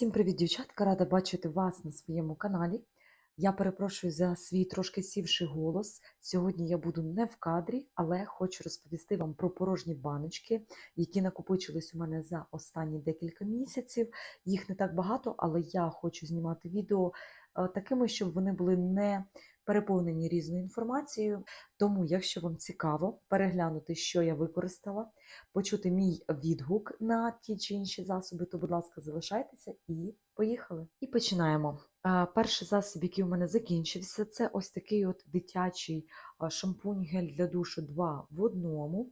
Всім привіт, дівчатка! Рада бачити вас на своєму каналі. Я перепрошую за свій трошки сівший голос. Сьогодні я буду не в кадрі, але хочу розповісти вам про порожні баночки, які накопичились у мене за останні декілька місяців. Їх не так багато, але я хочу знімати відео е, такими, щоб вони були не переповнені різною інформацією. Тому, якщо вам цікаво переглянути, що я використала, почути мій відгук на ті чи інші засоби, то, будь ласка, залишайтеся і поїхали. І починаємо. Перший засіб, який у мене закінчився, це ось такий от дитячий шампунь гель для душу 2 в одному.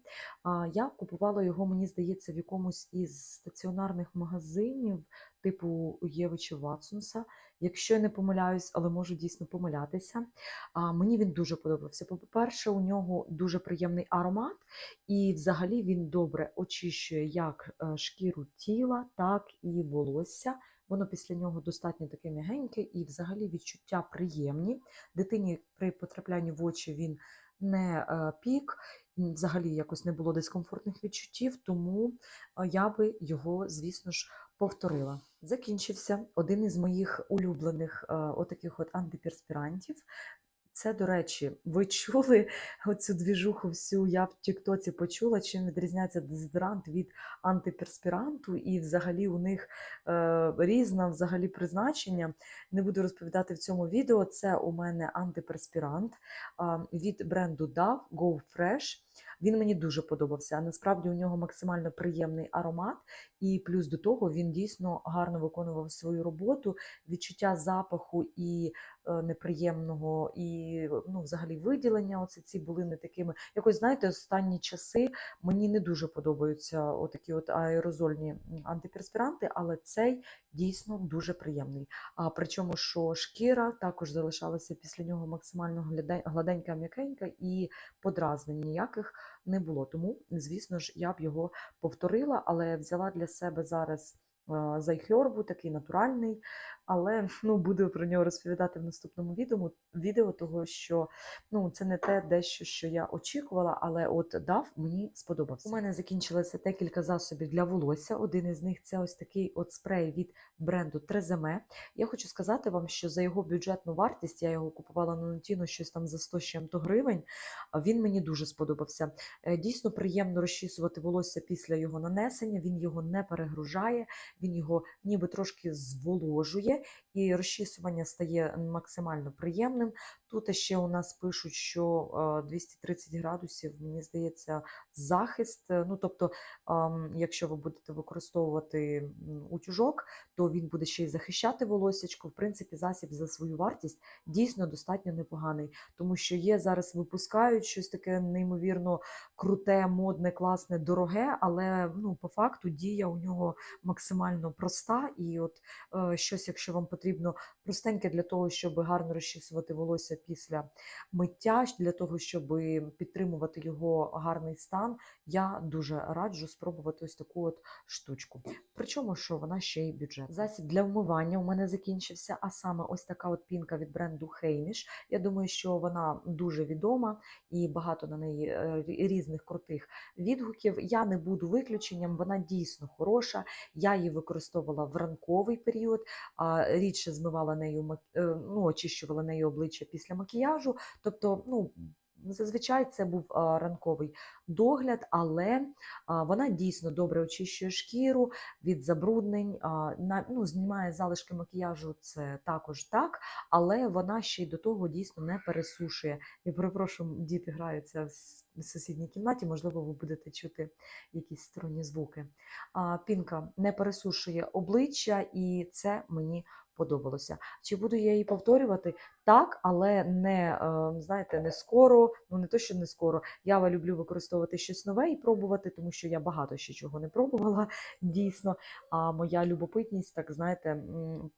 Я купувала його, мені здається, в якомусь із стаціонарних магазинів, типу Єви чи Ватсонса. Якщо я не помиляюсь, але можу дійсно помилятися. А, Мені він дуже подобався. По-перше, у нього дуже приємний аромат, і взагалі він добре очищує як е, шкіру тіла, так і волосся. Воно після нього достатньо таке м'ягеньке і взагалі відчуття приємні. Дитині при потраплянні в очі він не е, пік, взагалі якось не було дискомфортних відчуттів, тому е, я би його, звісно ж, повторила. Закінчився один із моїх улюблених е, отаких от антиперспірантів. Це, до речі, ви чули оцю двіжуху всю, я в Тіктоці почула, чим відрізняється дезодорант від антиперспіранту, і взагалі у них е, різне взагалі призначення. Не буду розповідати в цьому відео. Це у мене антиперспірант е, від бренду DAV Go Fresh. Він мені дуже подобався. Насправді у нього максимально приємний аромат, і плюс до того він дійсно гарно виконував свою роботу. Відчуття запаху і е, неприємного, і ну, взагалі виділення. Оце ці були не такими. Якось знаєте, останні часи мені не дуже подобаються отакі от аерозольні антиперспіранти, але цей дійсно дуже приємний. А причому, що шкіра також залишалася після нього максимально гладенька, м'якенька і подразнень ніяких не було. Тому, звісно ж, я б його повторила, але взяла для себе зараз е, зайхльорбу, такий натуральний, але ну, буду про нього розповідати в наступному відео, відео того що ну, це не те дещо, що я очікувала, але от дав мені сподобався. У мене закінчилося декілька засобів для волосся. Один із них це ось такий от спрей від бренду Треземе. Я хочу сказати вам, що за його бюджетну вартість я його купувала на Нотіно щось там за 100 з чим-то гривень. Він мені дуже сподобався. Е, Дійсно приємно розчісувати волосся після його нанесення. Він його не перегружає, він його ніби трошки зволожує, і розчісування стає максимально приємним. Тут ще у нас пишуть, що е, 230 градусів, мені здається, захист. Ну, тобто, якщо ви будете використовувати утюжок, то він буде ще й захищати волосячко. В принципі, засіб за свою вартість дійсно достатньо непоганий, тому що є зараз випускають щось таке неймовірно круте, модне, класне, дороге, але ну, по факту дія у нього максимально проста. І от е, щось, якщо вам потрібно простеньке для того, щоб гарно розчісувати волосся після миття, для того, щоб підтримувати його гарний стан, я дуже раджу спробувати ось таку от штучку. Причому, що вона ще й бюджет. Засіб для вмивання у мене закінчився, а саме ось така от пінка від бренду Хейміш. Я думаю, що вона дуже відома і багато на неї е, різних крутих відгуків. Я не буду виключенням, вона дійсно хороша. Я її використовувала в ранковий період, рідше змивала нею е, ну, очищувала нею обличчя після макіяжу. Тобто, ну. Зазвичай це був ранковий догляд, але вона дійсно добре очищує шкіру від забруднень, ну, знімає залишки макіяжу, це також так, але вона ще й до того дійсно не пересушує. Я перепрошую, діти граються в сусідній кімнаті, можливо, ви будете чути якісь сторонні звуки. Пінка не пересушує обличчя, і це мені подобалося. Чи буду я її повторювати? Так, але не е, знаєте, не скоро. Ну не то, що не скоро. Я люблю використовувати щось нове і пробувати, тому що я багато ще чого не пробувала дійсно. А моя любопитність, так знаєте,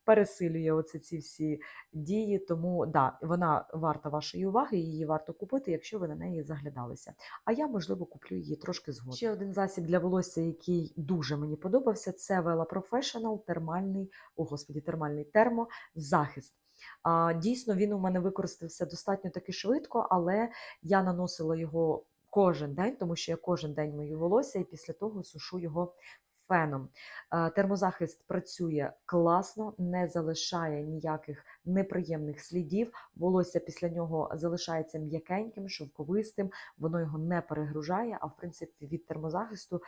пересилює оце ці всі дії. Тому да, вона варта вашої уваги, її варто купити, якщо ви на неї заглядалися. А я, можливо, куплю її трошки згодом. Ще один засіб для волосся, який дуже мені подобався, це Vela Professional термальний, о господі, термальний термозахист. Дійсно, він у мене використався достатньо таки швидко, але я наносила його кожен день, тому що я кожен день мию волосся і після того сушу його феном. Термозахист працює класно, не залишає ніяких неприємних слідів. Волосся після нього залишається м'якеньким, шовковистим, воно його не перегружає. А в принципі, від термозахисту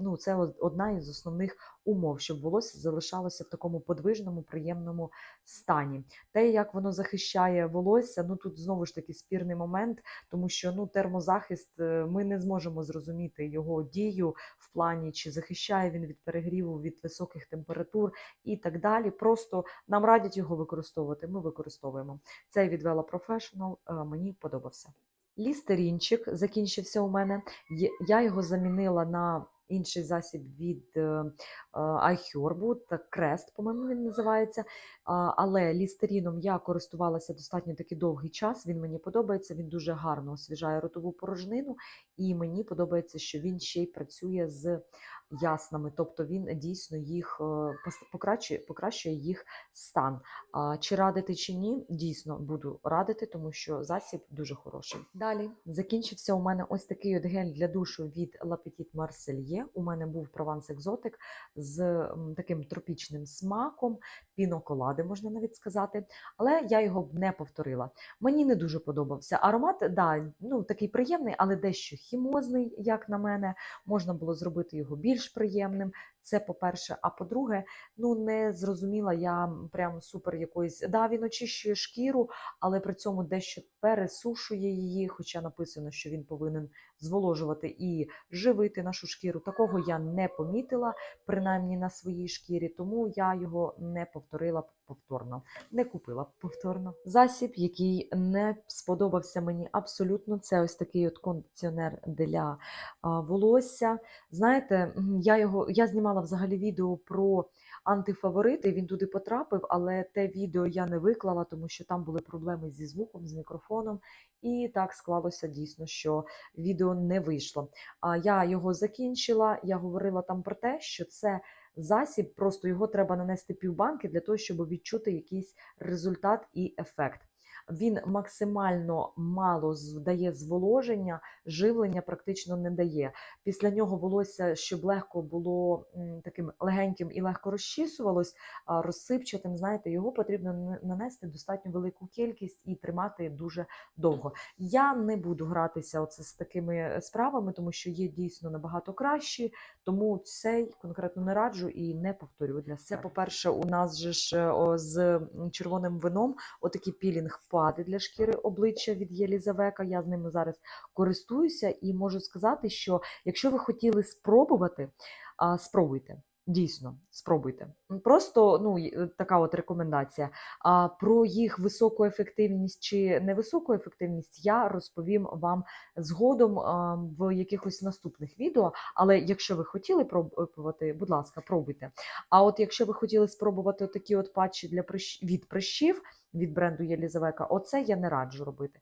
ну, це одна із основних умов, щоб волосся залишалося в такому подвижному, приємному стані. Те, як воно захищає волосся, ну тут знову ж таки спірний момент, тому що ну, термозахист е, ми не зможемо зрозуміти його дію в плані, чи захищає він від перегріву, від високих температур і так далі. Просто нам радять його використовувати. Ми використовуємо. Цей від Vela Professional е, мені подобався. Лістерінчик закінчився у мене. Я його замінила на інший засіб від е, е, iHerb, Крест, по-моєму, він називається. Але лістеріном я користувалася достатньо таки довгий час. Він мені подобається, він дуже гарно освіжає ротову порожнину, і мені подобається, що він ще й працює з яснами, тобто він дійсно їх е, покращує, покращує їх стан. Чи радити, чи ні, дійсно буду радити, тому що засіб дуже хороший. Далі закінчився у мене ось такий от гель для душу від La Petite Marseille. У мене був Provence Exotic з таким тропічним смаком, піноколади, можна навіть сказати. Але я його б не повторила. Мені не дуже подобався. Аромат, да, ну такий приємний, але дещо хімозний, як на мене. Можна було зробити його більш приємним. Це по-перше. А по-друге, ну не зрозуміла я прям супер якоїсь. Да, він очищує шкіру, але при цьому дещо пересушує її, хоча написано, що він повинен зволожувати і живити нашу шкіру. Такого я не помітила, принаймні на своїй шкірі, тому я його не повторила повторно, не купила повторно. Засіб, який не сподобався мені абсолютно, це ось такий от кондиціонер для волосся. Знаєте, я його я знімала взагалі відео про антифаворити. Він туди потрапив, але те відео я не виклала, тому що там були проблеми зі звуком, з мікрофоном. І так склалося дійсно, що відео не вийшло. А я його закінчила. Я говорила там про те, що це засіб, просто його треба нанести півбанки для того, щоб відчути якийсь результат і ефект. Він максимально мало дає зволоження, живлення практично не дає. Після нього волосся, щоб легко було таким легеньким і легко розчісувалось, розсипчатим, знаєте, його потрібно нанести достатньо велику кількість і тримати дуже довго. Я не буду гратися оце з такими справами, тому що є дійсно набагато кращі, тому цей конкретно не раджу і не повторюю для себе. По-перше, у нас же ж е, з червоним вином отакі пілінг-пади для шкіри обличчя від Єлізавека. Я з ними зараз користуюся і можу сказати, що якщо ви хотіли спробувати, спробуйте. Дійсно, спробуйте. Просто ну, е, така от рекомендація. А про їх високу ефективність чи невисоку ефективність я розповім вам згодом в якихось наступних відео. Але якщо ви хотіли пробувати, будь ласка, пробуйте. А от якщо ви хотіли спробувати такі от патчі для прищ... від прищів від бренду Єлізавека, оце я не раджу робити.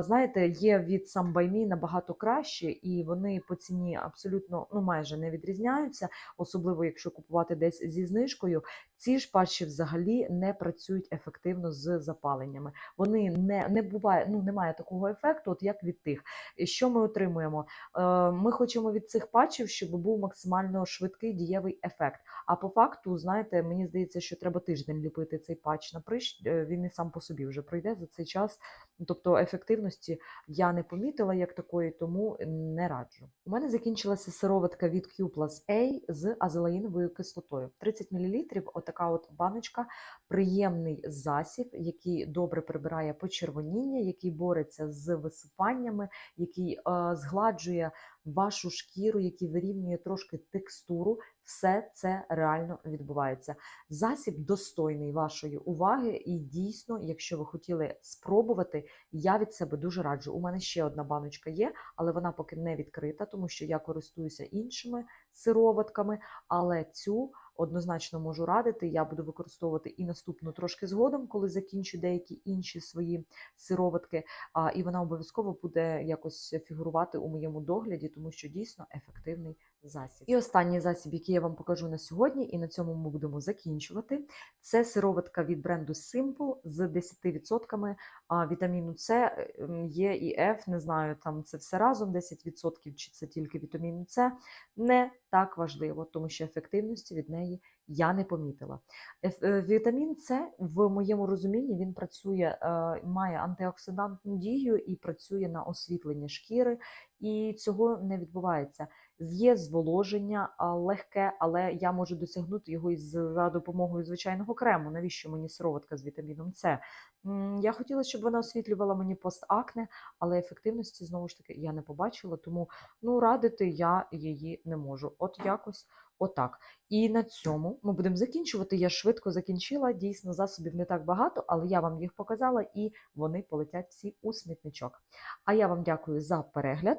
Знаєте, є від Me набагато краще, і вони по ціні абсолютно ну майже не відрізняються, особливо якщо купувати десь зі знижкою. Ці ж патчі взагалі не працюють ефективно з запаленнями. Вони не, не буває, ну немає такого ефекту, от як від тих. І Що ми отримуємо? Е, Ми хочемо від цих патчів, щоб був максимально швидкий дієвий ефект. А по факту, знаєте, мені здається, що треба тиждень ліпити цей патч на прищ. е, Він і сам по собі вже пройде за цей час. Тобто ефективності я не помітила як такої, тому не раджу. У мене закінчилася сироватка від Q Plus A з азелаїновою кислотою. 30 мл, отака от баночка, приємний засіб, який добре прибирає почервоніння, який бореться з висипаннями, який е, згладжує вашу шкіру, який вирівнює трошки текстуру. Все це реально відбувається. Засіб достойний вашої уваги, і дійсно, якщо ви хотіли спробувати, я від себе дуже раджу. У мене ще одна баночка є, але вона поки не відкрита, тому що я користуюся іншими сироватками. Але цю однозначно можу радити. Я буду використовувати і наступну трошки згодом, коли закінчу деякі інші свої сироватки. А, і вона обов'язково буде якось фігурувати у моєму догляді, тому що дійсно ефективний засіб. І останній засіб, який я вам покажу на сьогодні, і на цьому ми будемо закінчувати. Це сироватка від бренду Simple з 10% вітаміну С, е, Є і Ф. Не знаю, там це все разом 10% чи це тільки вітаміну С. Не так важливо, тому що ефективності від неї я не помітила. Е, Вітамін С в моєму розумінні він працює, е, має антиоксидантну дію і працює на освітлення шкіри, і цього не відбувається. Є зволоження легке, але я можу досягнути його за допомогою звичайного крему. Навіщо мені сироватка з вітаміном С? Я хотіла, щоб вона освітлювала мені постакне, але ефективності знову ж таки я не побачила, тому ну радити я її не можу. От якось отак. І на цьому ми будемо закінчувати. Я швидко закінчила. Дійсно, засобів не так багато, але я вам їх показала, і вони полетять всі у смітничок. А я вам дякую за перегляд